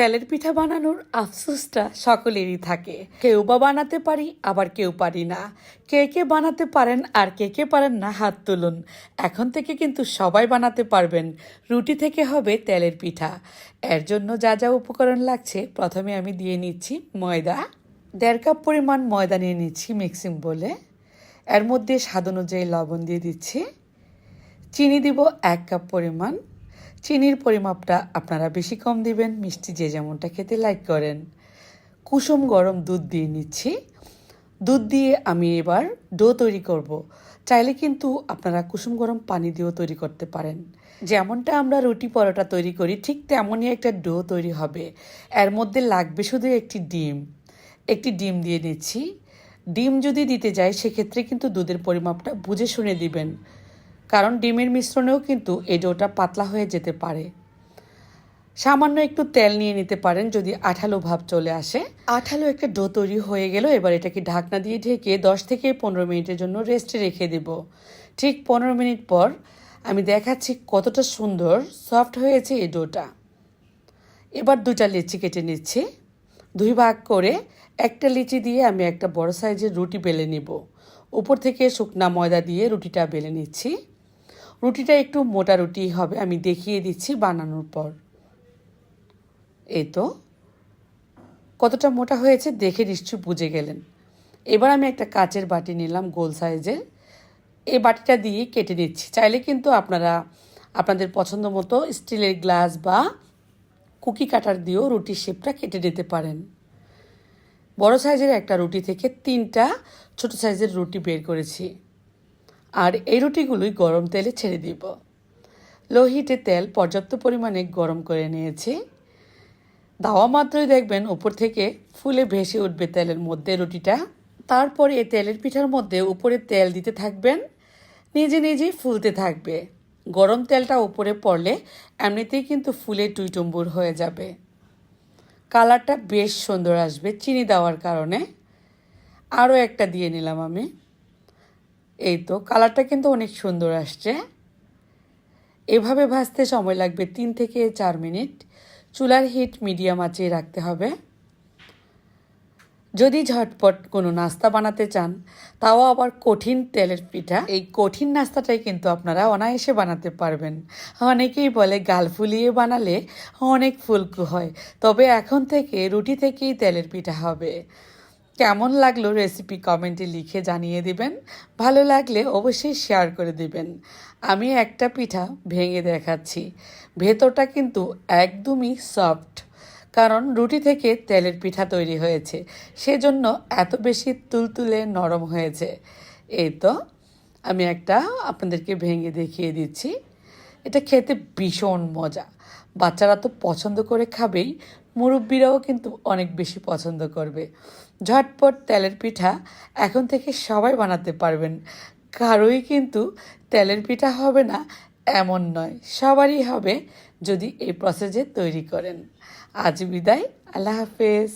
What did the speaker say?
তেলের পিঠা বানানোর আফসোসটা সকলেরই থাকে। কেউ বা বানাতে পারি, আবার কেউ পারি না। কে কে বানাতে পারেন আর কে কে পারেন না হাত তুলুন। এখন থেকে কিন্তু সবাই বানাতে পারবেন। রুটি থেকে হবে তেলের পিঠা। এর জন্য যা যা উপকরণ লাগছে, প্রথমে আমি দিয়ে নিচ্ছি ময়দা। দেড় কাপ পরিমাণ ময়দা নিয়ে নিচ্ছি মিক্সিং বলে। এর মধ্যে স্বাদ অনুযায়ী লবণ দিয়ে দিচ্ছি। চিনি দিব এক কাপ পরিমাণ। চিনির পরিমাপটা আপনারা বেশি কম দিবেন, মিষ্টি যে যেমনটা খেতে লাইক করেন। কুসুম গরম দুধ দিয়ে নিচ্ছি। দুধ দিয়ে আমি এবার ডো তৈরি করব। চাইলে কিন্তু আপনারা কুসুম গরম পানি দিয়েও তৈরি করতে পারেন। যেমনটা আমরা রুটি পরোটা তৈরি করি, ঠিক তেমনই একটা ডো তৈরি হবে। এর মধ্যে লাগবে শুধু একটি ডিম। একটি ডিম দিয়ে নিচ্ছি। ডিম যদি দিতে যাই, সেক্ষেত্রে কিন্তু দুধের পরিমাপটা বুঝে শুনে দিবেন। কারণ ডিমের মিশ্রণেও কিন্তু এই ডোটা পাতলা হয়ে যেতে পারে। সামান্য একটু তেল নিয়ে নিতে পারেন যদি আঠালো ভাব চলে আসে। আঠালো একটা ডো তৈরি হয়ে গেল, এবার এটাকে ঢাকনা দিয়ে ঢেকে দশ থেকে পনেরো মিনিটের জন্য রেস্টে রেখে দেব। ঠিক পনেরো মিনিট পর আমি দেখাচ্ছি কতটা সুন্দর সফট হয়েছে এই ডোটা। এবার দুটা লিচি কেটে নিচ্ছি। দুই ভাগ করে একটা লিচি দিয়ে আমি একটা বড় সাইজের রুটি বেলে নিব। উপর থেকে শুকনা ময়দা দিয়ে রুটিটা বেলে নিচ্ছি। রুটিটা একটু মোটা রুটি হবে, আমি দেখিয়ে দিচ্ছি বানানোর পর। এই তো। কতটা মোটা হয়েছে দেখে নিশ্চয়ই বুঝে গেলেন। এবার আমি একটা কাচের বাটি নিলাম গোল সাইজের। এই বাটিটা দিয়ে কেটে নিচ্ছি। চাইলে কিন্তু আপনারা, আপনাদের পছন্দ মতো স্টিলের গ্লাস বা কুকি কাটার দিয়েও রুটির শেপটা কেটে নিতে পারেন। বড় সাইজের একটা রুটি থেকে তিনটা ছোট সাইজের রুটি বের করেছি। আর এই রুটিগুলোই গরম তেলে ছেড়ে দিব। লো হিটে তেল পর্যাপ্ত পরিমাণে গরম করে নিয়েছি। দাওয়া মাত্রই দেখবেন উপর থেকে ফুলে ভেসে উঠবে তেলের মধ্যে রুটিটা। তারপরে এই তেলের পিঠার মধ্যে উপরে তেল দিতে থাকবেন, নিজে নিজেই ফুলতে থাকবে। গরম তেলটা উপরে পড়লে এমনিতেই কিন্তু ফুলে টুইটুম্বুর হয়ে যাবে। কালারটা বেশ সুন্দর আসবে চিনি দেওয়ার কারণে। আরও একটা দিয়ে নিলাম আমি। এই তো, কালারটা কিন্তু অনেক সুন্দর আসছে। এভাবে ভাজতে সময় লাগবে তিন থেকে চার মিনিট। চুলার হিট মিডিয়াম আঁচে রাখতে হবে। যদি ঝটপট কোনো নাস্তা বানাতে চান, তাও আবার কঠিন তেলের পিঠা। এই কঠিন নাস্তাটাই কিন্তু আপনারা অনায়াসে বানাতে পারবেন। অনেকেই বলে গাল ফুলিয়ে বানালে অনেক ফুলকু হয়, তবে এখন থেকে রুটি থেকেই তেলের পিঠা হবে। কেমন লাগল রেসিপি কমেন্টে লিখে জানিয়ে দিবেন। ভালো লাগলে অবশ্যই শেয়ার করে দিবেন। আমি একটা পিঠা ভেঙে দেখাচ্ছি। ভেতরটা কিন্তু একদমই সফট কারণ রুটি থেকে তেলের পিঠা তৈরি হয়েছে। সেজন্য এত বেশি তুলতুলে নরম হয়েছে। এই তো, আমি একটা আপনাদেরকে ভেঙে দেখিয়ে দিচ্ছি। এটা খেতে ভীষণ মজা। বাচ্চারা তো পছন্দ করে খাবেই, মুরব্বীরাও কিন্তু অনেক বেশি পছন্দ করবে। ঝটপট তেলের পিঠা এখন থেকে সবাই বানাতে পারবেন। কারোই কিন্তু তেলের পিঠা হবে না, এমন নয়। সবারই হবে যদি এই প্রসেসে তৈরি করেন। আজ বিদায়, আল্লাহ হাফেজ।